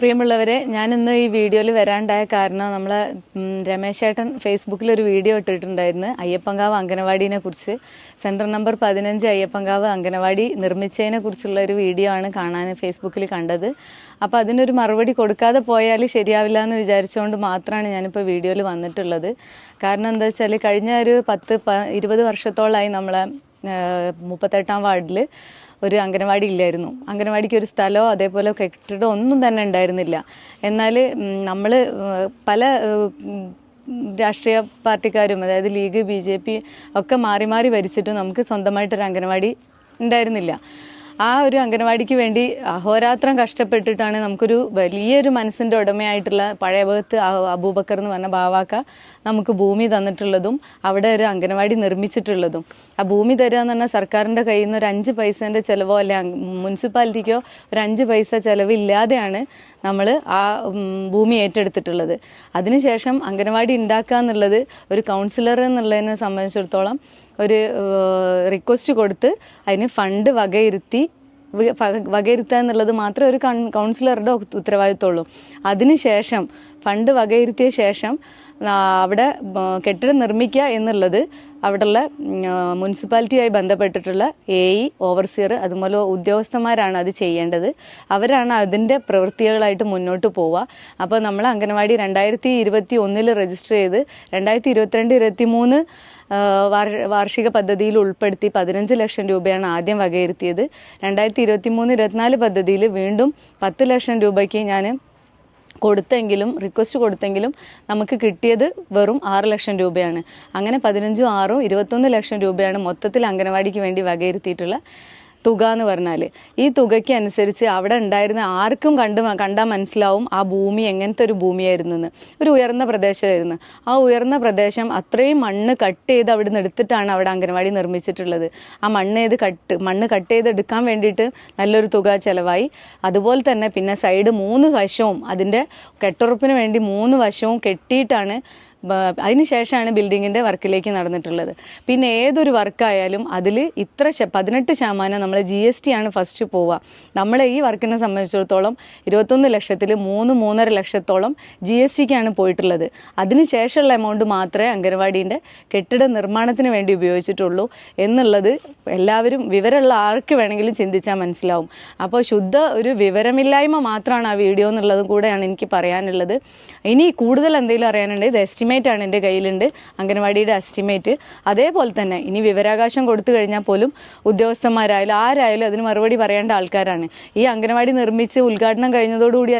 പ്രിയമുള്ളവരെ ഞാൻ ഇന്ന് ഈ വീഡിയോയിൽ വരാണ്ടായ കാരണം നമ്മൾ രമേശേട്ടൻ ഫേസ്ബുക്കിൽ ഒരു വീഡിയോ ഇട്ടിട്ടുണ്ടായിരുന്നു. അയ്യപ്പങ്കാവ് അംഗനവാടിനെ കുറിച്ച്. സെന്റർ നമ്പർ പതിനഞ്ച് അയ്യപ്പങ്കാവ് അംഗനവാടി നിർമ്മിച്ചതിനെ കുറിച്ചുള്ള ഒരു വീഡിയോ ആണ് കാണാൻ ഫേസ്ബുക്കിൽ കണ്ടത്. അപ്പോൾ അതിനൊരു മറുപടി കൊടുക്കാതെ പോയാൽ ശരിയാവില്ല എന്ന് വിചാരിച്ചുകൊണ്ട് മാത്രമാണ് ഞാനിപ്പോൾ വീഡിയോയിൽ വന്നിട്ടുള്ളത്. കാരണം എന്താ വെച്ചാൽ കഴിഞ്ഞ ഒരു പത്ത് ഇരുപത് വർഷത്തോളമായി നമ്മളെ മുപ്പത്തെട്ടാം വാർഡിൽ ഒരു അംഗനവാടി ഇല്ലായിരുന്നു. അംഗനവാടിക്ക് ഒരു സ്ഥലമോ അതേപോലെ കെട്ടിടമോ ഒന്നും തന്നെ ഉണ്ടായിരുന്നില്ല. എന്നാൽ നമ്മൾ പല രാഷ്ട്രീയ പാർട്ടിക്കാരും അതായത് ലീഗ് ബി ജെ പി ഒക്കെ മാറി മാറി ഭരിച്ചിട്ടും നമുക്ക് സ്വന്തമായിട്ടൊരു അംഗനവാടി ഉണ്ടായിരുന്നില്ല. ആ ഒരു അംഗനവാടിക്ക് വേണ്ടി അഹോരാത്രം കഷ്ടപ്പെട്ടിട്ടാണ് നമുക്കൊരു വലിയൊരു മനസ്സിന്റെ ഉടമയായിട്ടുള്ള പഴയ ഭാഗത്ത് അബൂബക്കർ എന്ന് പറഞ്ഞ ബാവാക്ക നമുക്ക് ഭൂമി തന്നിട്ടുള്ളതും അവിടെ ഒരു അംഗനവാടി നിർമ്മിച്ചിട്ടുള്ളതും. ആ ഭൂമി തരിക എന്ന് പറഞ്ഞാൽ സർക്കാരിന്റെ കയ്യിൽ നിന്ന് ഒരു അഞ്ച് പൈസേന്റെ ചിലവോ അല്ലെ മുനിസിപ്പാലിറ്റിക്കോ ഒരു അഞ്ച് പൈസ ചിലവില്ലാതെയാണ് നമ്മൾ ആ ഭൂമി ഏറ്റെടുത്തിട്ടുള്ളത്. അതിനുശേഷം അംഗനവാടി ഉണ്ടാക്കുക എന്നുള്ളത് ഒരു കൗൺസിലർ എന്നുള്ളതിനെ സംബന്ധിച്ചിടത്തോളം ഒരു റിക്വസ്റ്റ് കൊടുത്ത് അതിന് ഫണ്ട് വകയിരുത്തി വകയിരുത്തുക എന്നുള്ളത് മാത്രമേ ഒരു കൺ കൗൺസിലറുടെ ഉത്ത- ഉത്തരവാദിത്തമുള്ളൂ അതിനുശേഷം ഫണ്ട് വകയിരുത്തിയ ശേഷം അവിടെ കെട്ടിടം നിർമ്മിക്കുക എന്നുള്ളത് അവിടെയുള്ള മുനിസിപ്പാലിറ്റിയായി ബന്ധപ്പെട്ടിട്ടുള്ള എ ഇ ഓവർസിയർ അതുപോലെ ഉദ്യോഗസ്ഥന്മാരാണ് അത് ചെയ്യേണ്ടത്. അവരാണ് അതിന്റെ പ്രവൃത്തികളായിട്ട് മുന്നോട്ട് പോവുക. അപ്പോൾ നമ്മൾ അംഗനവാടി രണ്ടായിരത്തി ഇരുപത്തി ഒന്നിൽ രജിസ്റ്റർ ചെയ്ത് രണ്ടായിരത്തി ഇരുപത്തിരണ്ട് ഇരുപത്തി മൂന്ന് വാർഷിക പദ്ധതിയിൽ ഉൾപ്പെടുത്തി പതിനഞ്ച് ലക്ഷം രൂപയാണ് ആദ്യം വകയിരുത്തിയത്. രണ്ടായിരത്തി ഇരുപത്തി മൂന്ന് ഇരുപത്തിനാല് പദ്ധതിയിൽ വീണ്ടും പത്ത് ലക്ഷം രൂപയ്ക്ക് ഞാൻ കൊടുത്തെങ്കിലും റിക്വസ്റ്റ് കൊടുത്തെങ്കിലും നമുക്ക് കിട്ടിയത് വെറും ആറ് ലക്ഷം രൂപയാണ്. അങ്ങനെ പതിനഞ്ചും ആറും ഇരുപത്തൊന്ന് ലക്ഷം രൂപയാണ് മൊത്തത്തിൽ അംഗനവാടിക്ക് വേണ്ടി വകയിരുത്തിയിട്ടുള്ള തുക എന്ന് പറഞ്ഞാൽ ഈ തുകയ്ക്ക് അനുസരിച്ച് അവിടെ ഉണ്ടായിരുന്ന ആർക്കും കണ്ട് കണ്ടാൽ മനസ്സിലാവും ആ ഭൂമി എങ്ങനത്തെ ഒരു ഭൂമിയായിരുന്നു എന്ന് ഒരു ഉയർന്ന പ്രദേശമായിരുന്നു. ആ ഉയർന്ന പ്രദേശം അത്രയും മണ്ണ് കട്ട് ചെയ്ത് അവിടെ നിന്ന് എടുത്തിട്ടാണ് അവിടെ അംഗനവാടി നിർമ്മിച്ചിട്ടുള്ളത്. ആ മണ്ണ് ചെയ്ത് കട്ട് മണ്ണ് കട്ട് ചെയ്ത് എടുക്കാൻ വേണ്ടിയിട്ട് നല്ലൊരു തുക ചിലവായി. അതുപോലെ തന്നെ പിന്നെ സൈഡ് മൂന്ന് വശവും അതിന്റെ കെട്ടുറപ്പിന് വേണ്ടി മൂന്ന് വശവും കെട്ടിയിട്ടാണ് ബ- അതിന് ശേഷമാണ് ബിൽഡിങ്ങിന്റെ വർക്കിലേക്ക് നടന്നിട്ടുള്ളത്. പിന്നെ ഏതൊരു വർക്കായാലും അതിൽ ഇത്ര പതിനെട്ട് ശതമാനം നമ്മൾ ജി എസ് ടി ആണ് ഫസ്റ്റ് പോവുക. നമ്മളെ ഈ വർക്കിനെ സംബന്ധിച്ചിടത്തോളം ഇരുപത്തൊന്ന് ലക്ഷത്തിൽ മൂന്ന് മൂന്നര ലക്ഷത്തോളം ജി എസ് ടിക്കാണ് പോയിട്ടുള്ളത്. അതിനുശേഷമുള്ള എമൗണ്ട് മാത്രമേ അംഗനവാടീന്റെ കെട്ടിട നിർമ്മാണത്തിന് വേണ്ടി ഉപയോഗിച്ചിട്ടുള്ളൂ എന്നുള്ളത് എല്ലാവരും വിവരമുള്ള ആർക്ക് വേണമെങ്കിലും ചിന്തിച്ചാൽ മനസ്സിലാവും. അപ്പോൾ ശുദ്ധ ഒരു വിവരമില്ലായ്മ മാത്രമാണ് ആ വീഡിയോ എന്നുള്ളതും കൂടെയാണ് എനിക്ക് പറയാനുള്ളത്. ഇനി കൂടുതൽ എന്തെങ്കിലും അറിയാനുണ്ടെങ്കിൽ ഇത് എസ്റ്റിമേറ്റ് ആണ് എന്റെ കയ്യിലുണ്ട്. അംഗനവാടിയുടെ എസ്റ്റിമേറ്റ് അതേപോലെ തന്നെ ഇനി വിവരാകാശം കൊടുത്തു കഴിഞ്ഞാൽ പോലും ഉദ്യോഗസ്ഥന്മാരായാലും ആരായാലും അതിന് മറുപടി പറയേണ്ട ആൾക്കാരാണ്. ഈ അംഗനവാടി നിർമ്മിച്ച് ഉദ്ഘാടനം കഴിഞ്ഞതോടുകൂടി